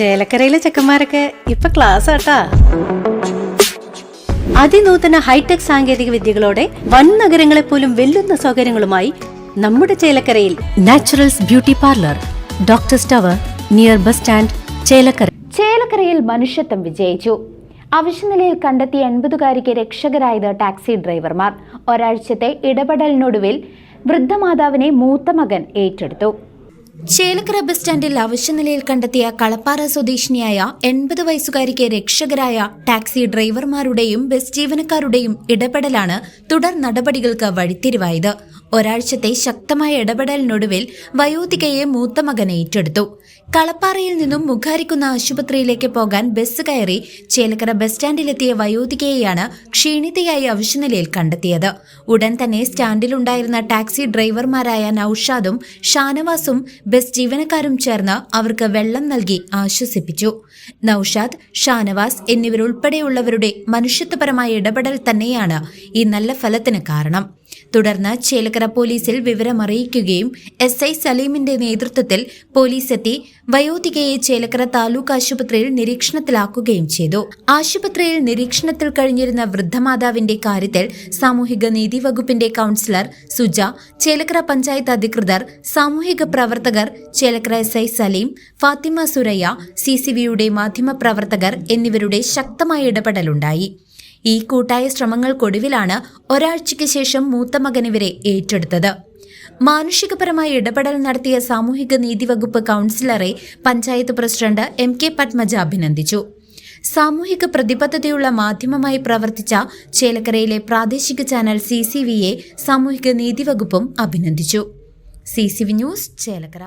ചേലക്കരയിലെ ചെക്കന്മാരൊക്കെ ഇപ്പൊ ക്ലാസ് ആട്ടാ. അതിനൂതന ഹൈടെക് സാങ്കേതിക വിദ്യകളോടെ വൻ നഗരങ്ങളെ പോലും വെല്ലുന്ന സൗകര്യങ്ങളുമായി നമ്മുടെ ചേലക്കരയിൽ Naturals beauty parlour doctor tower near bus stand Chelakkara. ചേലക്കരയിൽ മനുഷ്യത്വം വിജയിച്ചു. അവശ്യനിലയിൽ കണ്ടെത്തിയ എൺപതുകാരിക്ക് രക്ഷകരായത് ടാക്സി ഡ്രൈവർമാർ. ഒരാഴ്ചത്തെ ഇടപെടലിനൊടുവിൽ വൃദ്ധമാതാവിനെ മൂത്ത മകൻ ഏറ്റെടുത്തു. ചേലക്കര ബസ് സ്റ്റാൻഡിൽ അവശ്യനിലയിൽ കണ്ടെത്തിയ കളപ്പാറ സ്വദേശിനിയായ എൺപത് വയസ്സുകാരിക്ക് രക്ഷകരായ ടാക്സി ഡ്രൈവർമാരുടെയും ബസ് ജീവനക്കാരുടെയും ഇടപെടലാണ് തുടർ നടപടികൾക്ക് വഴിത്തിരിവായത്. ഒരാഴ്ചത്തെ ശക്തമായ ഇടപെടലിനൊടുവിൽ വയോധികയെ മൂത്ത മകൻ ഏറ്റെടുത്തു. കളപ്പാറയിൽ നിന്നും മുഖാരിക്കുന്ന ആശുപത്രിയിലേക്ക് പോകാൻ ബസ് കയറി ചേലക്കര ബസ് സ്റ്റാൻഡിലെത്തിയ വയോധികയെയാണ് ക്ഷീണിതയായി അവശ്യനിലയിൽ കണ്ടെത്തിയത്. ഉടൻ തന്നെ സ്റ്റാൻഡിലുണ്ടായിരുന്ന ടാക്സി ഡ്രൈവർമാരായ നൌഷാദും ഷാനവാസും ബസ് ജീവനക്കാരും ചേർന്ന് അവർക്ക് വെള്ളം നൽകി ആശ്വസിപ്പിച്ചു. നൌഷാദ് ഷാനവാസ് എന്നിവരുൾപ്പെടെയുള്ളവരുടെ മനുഷ്യത്വപരമായ ഇടപെടൽ തന്നെയാണ് ഈ നല്ല ഫലത്തിന് കാരണം. തുടർന്ന് ചേലക്കര പോലീസിൽ വിവരമറിയിക്കുകയും എസ് ഐ സലീമിന്റെ നേതൃത്വത്തിൽ പോലീസ് എത്തി വയോധികയെ ചേലക്കര താലൂക്ക് ആശുപത്രിയിൽ നിരീക്ഷണത്തിലാക്കുകയും ചെയ്തു. ആശുപത്രിയിൽ നിരീക്ഷണത്തിൽ കഴിഞ്ഞിരുന്ന വൃദ്ധമാതാവിന്റെ കാര്യത്തിൽ സാമൂഹിക നീതി വകുപ്പിന്റെ കൌൺസിലർ സുജ ചേലക്കര പഞ്ചായത്ത് അധികൃതർ സാമൂഹിക പ്രവർത്തകർ Chelakkara S I Salim Fathima Suraiya C C വിയുടെ മാധ്യമപ്രവർത്തകർ എന്നിവരുടെ ശക്തമായ ഇടപെടലുണ്ടായി. ഈ കൂട്ടായ ശ്രമങ്ങൾക്കൊടുവിലാണ് ഒരാഴ്ചയ്ക്ക് ശേഷം മൂത്ത മകൻ ഇവരെ ഏറ്റെടുത്തത്. മാനുഷികപരമായ ഇടപെടൽ നടത്തിയ സാമൂഹിക നീതി വകുപ്പ് കൗൺസിലറെ panchayat president M K Padmaja അഭിനന്ദിച്ചു. സാമൂഹിക പ്രതിബദ്ധതയുള്ള മാധ്യമമായി പ്രവർത്തിച്ച ചേലക്കരയിലെ പ്രാദേശിക ചാനൽ സി സി വിയെ സാമൂഹിക നീതി വകുപ്പും അഭിനന്ദിച്ചു. C C V news Chelakkara.